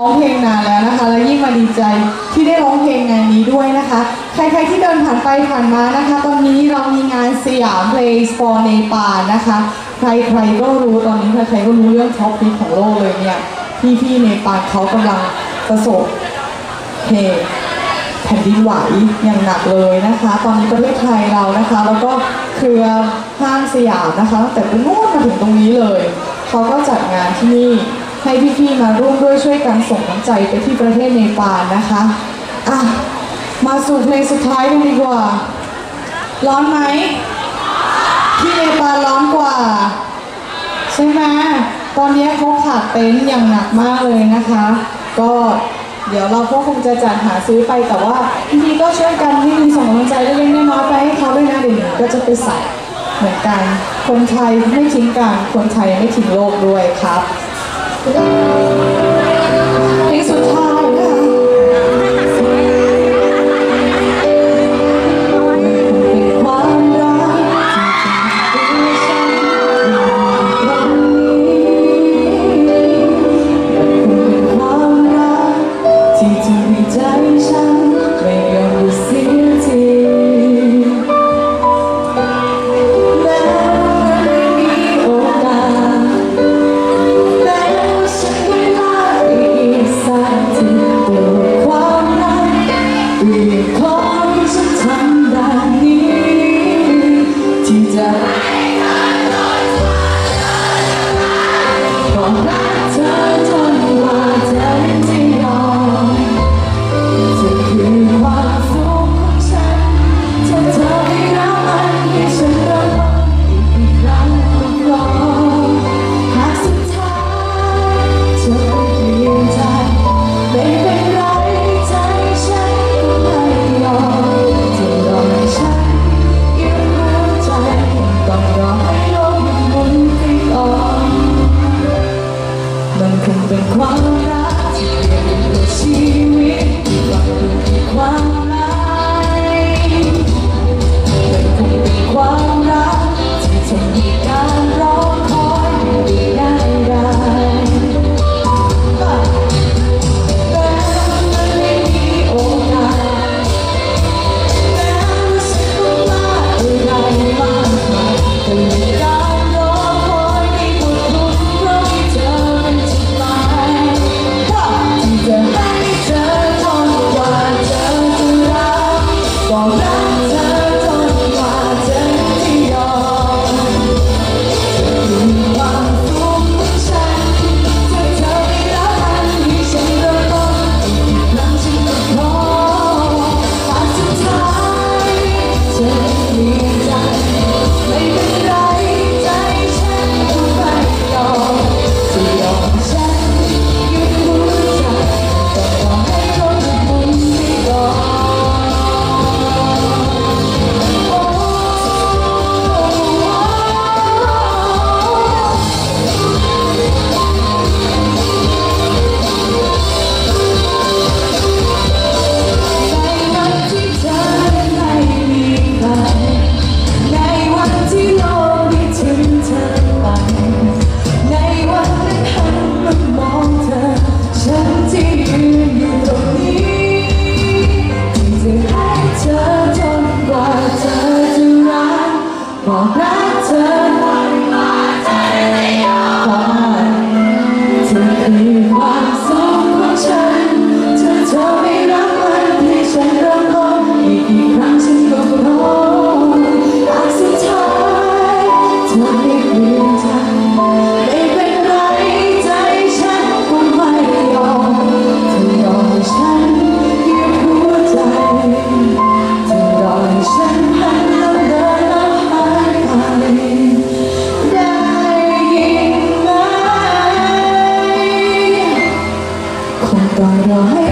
ร้องเพลงนานแล้วนะคะ และยิ่งมาดีใจที่ได้ร้องเพลงงานนี้ด้วยนะคะ ใครๆที่เดินผ่านไปผ่านมานะคะ ตอนนี้เรามีงานสยามเพลงสปอร์เนปาลนะคะ ใครๆก็รู้ตอนนี้ใครๆก็รู้เรื่องท็อปฮิตของโลกเลยเนี่ยพี่ๆเนปาลเขากำลังประสบเหตุแผ่นดินไหวอย่างหนักเลยนะคะ ตอนนี้ประเทศไทยเรานะคะ แล้วก็เครือห้างสยามนะคะตั้งแต่ตรงนู้นมาถึงตรงนี้เลยเขาก็จัดงานที่นี่ ให้พี่ๆมาร่วมด้วยช่วยกันส่งน้ำใจไปที่ประเทศเนปาลนะคะอะมาสู่เพลงสุดท้ายกันดีกว่า ร้อนไหมที่เนปาลร้อนกว่า ใช่ไหมตอนนี้เขาขาดเต็นท์อย่างหนักมากเลยนะคะ ก็เดี๋ยวเราก็คงจะจัดหาซื้อไปแต่ว่าพี่ๆก็ช่วยกันที่มีส่งกำลังใจเล็กๆน้อยๆไปให้เขาด้วยนะเดี๋ยวหนูก็จะไปใส่เหมือนกัน คนไทยไม่ทิ้งกันคนไทยไม่ทิ้งโลกด้วยครับ เนไห